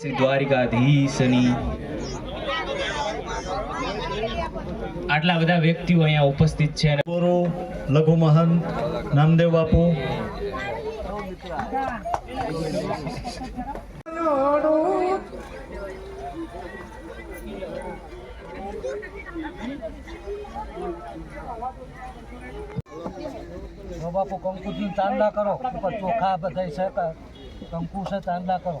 દ્વારિકાધીશની. આટલા બધા વ્યક્તિઓ અહીંયા ઉપસ્થિત છે અને લઘુ મહંત નામદેવ બાપુ. બાપુ કંકુથી ચાંદલા કરો ચોખા બધા છે કંકુ છે ચાંદલા કરો.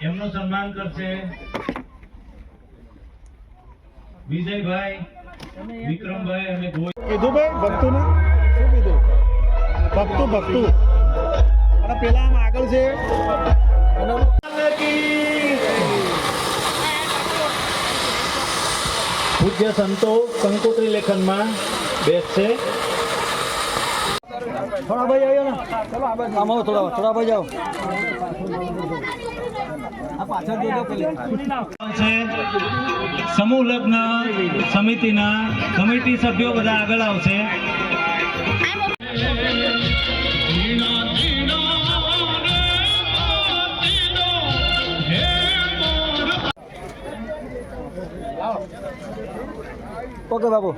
એમનું સન્માન કરશે વિજયભાઈ વિક્રમભાઈ અને કીધું ભાઈ ભક્તું ને શું કીધું ભક્તું ભક્તું. અને પેલા આમ આગળ છે. પૂજ્ય સંતો કંકોત્રી લેખનમાં બેસશે થોડા ભાઈ આવ્યો ને. આમાં આવો થોડા થોડા ભાઈ જાઓ સમૂહ લગ્ન સમિતિના કમિટી સભ્યો બધા આગળ આવશે. ઓકે બાપુ.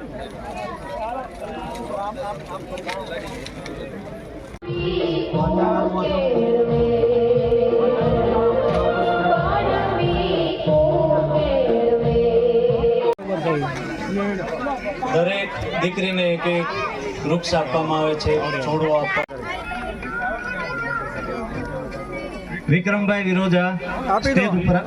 દરેક દીકરીને એક એક વૃક્ષ આપવામાં આવે છે છોડવો આપવા વિક્રમભાઈ વિરોજા વિક્રમભાઈ. સ્ટેજ ઉપર આ-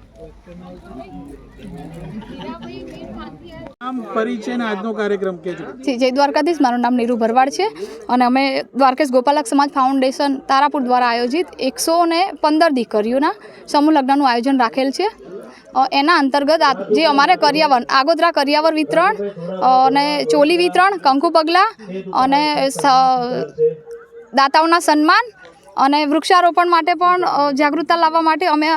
જય દ્વારકાધીશ. મારું નામ નીરુ ભરવાડ છે અને અમે દ્વારકેશ ગોપાલક સમાજ ફાઉન્ડેશન તારાપુર દ્વારા આયોજિત એકસો ને પંદર દીકરીઓના સમૂહ લગ્નનું આયોજન રાખેલ છે. એના અંતર્ગત જે અમારે કરિયાવર, આગોદરા કરિયાવર વિતરણ અને ચોલી વિતરણ, કંકુ પગલા અને દાતાઓના સન્માન અને વૃક્ષારોપણ માટે પણ જાગૃતતા લાવવા માટે અમે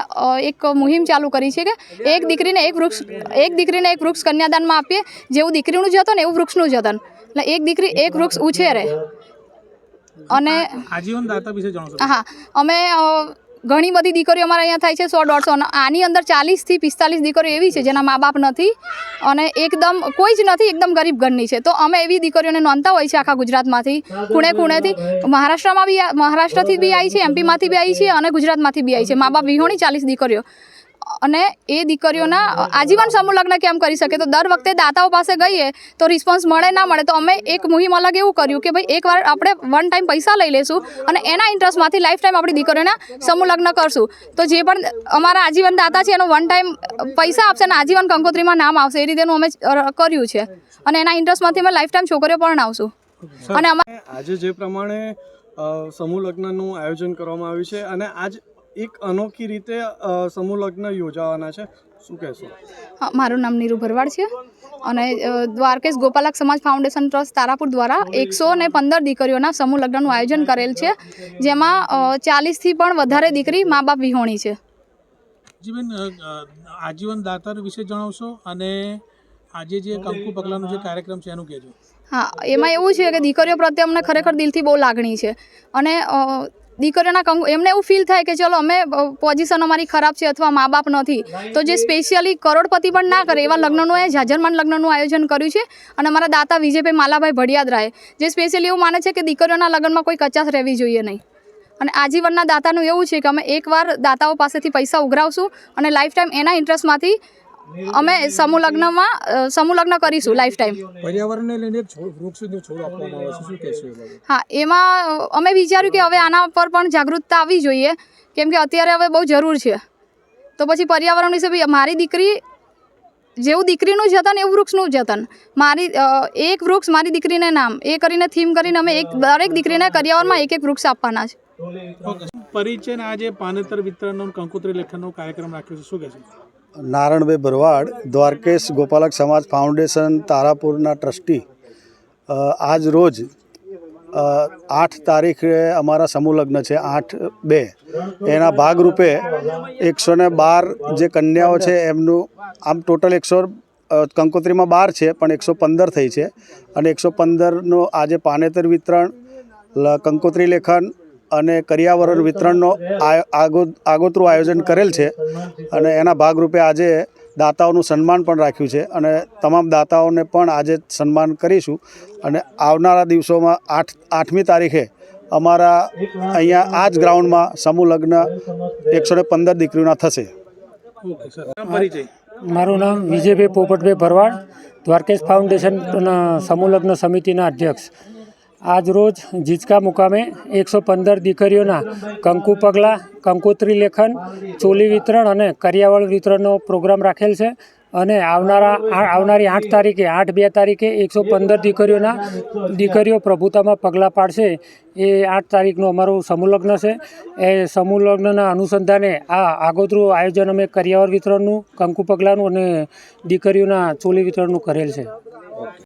એક મુહિમ ચાલુ કરી છે કે એક દીકરીને એક વૃક્ષ એક દીકરીને એક વૃક્ષ કન્યાદાનમાં આપીએ જેવું દીકરીનું જતન એવું વૃક્ષનું જતન. એટલે એક દીકરી એક વૃક્ષ ઉછેરે. અને આજીવન દાતા વિશે જણાવશો હા અમે ઘણી બધી દીકરીઓ અમારા અહીંયા થાય છે, સો દોઢસો. આની અંદર ચાલીસથી પિસ્તાલીસ દીકરીઓ એવી છે જેના મા બાપ નથી અને એકદમ કોઈ જ નથી, એકદમ ગરીબ ઘરની છે. તો અમે એવી દીકરીઓને નોંધતા હોય છે આખા ગુજરાતમાંથી ખૂણે ખૂણેથી મહારાષ્ટ્રમાં બી મહારાષ્ટ્રથી બી આવી છે એમપીમાંથી બી આવી છે અને ગુજરાતમાંથી બી આવી છે. મા બાપ વિહોણી ચાલીસ દીકરીઓ. અને એ દીકરીઓના આજીવન સમૂહ લગ્ન કેમ કરી શકે? તો દર વખતે દાતાઓ પાસે ગઈએ તો રિસ્પોન્સ મળે ના મળે તો અમે એક મુહિમ અલગ એવું કર્યું કે ભાઈ એકવાર આપણે વન ટાઈમ પૈસા લઈ લેશું અને એના ઇન્ટરેસ્ટમાંથી લાઈફ ટાઈમ આપણી દીકરીઓના સમૂહ લગ્ન કરશું. તો જે પણ અમારા આજીવન દાતા છે એનો વન ટાઈમ પૈસા આપશે અને આજીવન કંકોત્રીમાં નામ આવશે. એ રીતેનું અમે કર્યું છે. અને એના ઇન્ટરેસ્ટમાંથી અમે લાઈફ ટાઈમ છોકરીઓ પરણાવશું અને અમારે આજે જે પ્રમાણે સમૂહ લગ્નનું આયોજન કરવામાં આવ્યું છે અને આજ એક અનોખી રીતે સમૂહ લગ્ન યોજાવાના છે. શું કહેશો? હા, મારું નામ નીરુ ભરવાડ છે અને દ્વારકેશ ગોપાલક સમાજ ફાઉન્ડેશન ટ્રસ્ટ તારાપુર દ્વારા એકસો ને પંદર દીકરીઓના સમૂહ લગ્નનું આયોજન કરેલ છે જેમાં ચાલીસથી પણ વધારે દીકરી મા બાપ વિહોણી છે. અ, આજીવન દાતાર વિશે જણાવશો અને આજે જે કંકુ પગલાનો જે કાર્યક્રમ છે એનું કહેજો. હા એમાં એવું છે કે દીકરીઓ પ્રત્યે અમને ખરેખર દિલથી બહુ લાગણી છે અને દીકરીઓના કંકુ એમને એવું ફીલ થાય કે ચલો અમે પોઝિશન અમારી ખરાબ છે અથવા મા બાપ નથી. તો જે સ્પેશિયલી કરોડપતિ પણ ના કરે, એવા લગ્નનું એ જાજરમાન લગ્નનું આયોજન કર્યું છે અને અમારા દાતા વિજયભાઈ માલાભાઈ ભડિયાદ રાય. જે સ્પેશિયલી એવું માને છે કે દીકરીઓના લગ્નમાં કોઈ કચાશ રહેવી જોઈએ નહીં. અને આજીવનના દાતાનું એવું છે કે અમે એકવાર દાતાઓ પાસેથી પૈસા ઉઘરાવશું અને લાઈફ ટાઈમ એના ઇન્ટરેસ્ટમાંથી અમે સમૂહ લગ્નમાં સમૂહ લગ્ન કરીશું લાઈફ ટાઈમ પર્યાવરણને લઈને વૃક્ષનો છોડ આપવામાં આવે છે. શું કહેશો હા એમાં અમે વિચાર્યું કે હવે આના પર પણ જાગૃતતા આવવી જોઈએ કેમ કે અત્યારે હવે બહુ જરૂર છે. તો પછી પર્યાવરણ વિશે મારી દીકરી જેવું દીકરીનું જતન એવું વૃક્ષનું જતન. મારી એક વૃક્ષ મારી દીકરીને નામ એ કરીને થીમ કરીને અમે એક દરેક દીકરીને કરિયાવરમાં એક એક વૃક્ષ આપવાના છે. પરિચય આજે પાનેતર વિતરણનો અને કંકોત્રી લેખનનો કાર્યક્રમ રાખ્યો છે. શું કહેશો? નારણભાઈ ભરવાડ, દ્વારકેશ ગોપાલક સમાજ ફાઉન્ડેશન, તારાપુરના ટ્રસ્ટી આજ રોજ આઠ તારીખે અમારા સમૂહ લગ્ન છે, આઠ બે. એના ભાગરૂપે એકસો ને બાર જે કન્યાઓ છે, એમનું આમ ટોટલ એકસો કંકોત્રીમાં બાર છે, પણ એકસો પંદર થઈ છે. અને એકસો પંદરનું આજે પાનેતર વિતરણ કંકોત્રી લેખન અને કરિયાવરણ વિતરણનો આગોતરું આયોજન કરેલ છે. અને એના ભાગરૂપે આજે દાતાઓનું સન્માન પણ રાખ્યું છે. અને તમામ દાતાઓને પણ આજે સન્માન કરીશું. અને આવનારા દિવસોમાં આઠ આઠમી તારીખે અમારા અહીંયા આ જ ગ્રાઉન્ડમાં સમૂહ લગ્ન એકસો ને પંદર દીકરીઓના થશે. Okay sir. પરિચય. મારું નામ વિજયભાઈ પોપટભાઈ ભરવાડ દ્વારકેશ ફાઉન્ડેશન સમૂહ લગ્ન સમિતિના અધ્યક્ષ. આજ રોજ જીચકા મુકામે એકસો પંદર દીકરીઓના કંકુ પગલાં, કંકોત્રી લેખન, ચોલી વિતરણ અને કરિયાવળ વિતરણનો પ્રોગ્રામ રાખેલ છે અને આવનારા આવનારી આઠ તારીખે, આઠ બે તારીખે એકસો પંદર દીકરીઓના દીકરીઓ પ્રભુતામાં પગલાં પાડશે. એ આઠ તારીખનું અમારું સમૂહલગ્ન છે. એ સમૂહલગ્નના અનુસંધાને આ આગોતરું આયોજન અમે કરિયાવર વિતરણનું, કંકુ પગલાંનું અને દીકરીઓના ચોલી વિતરણનું કરેલ છે.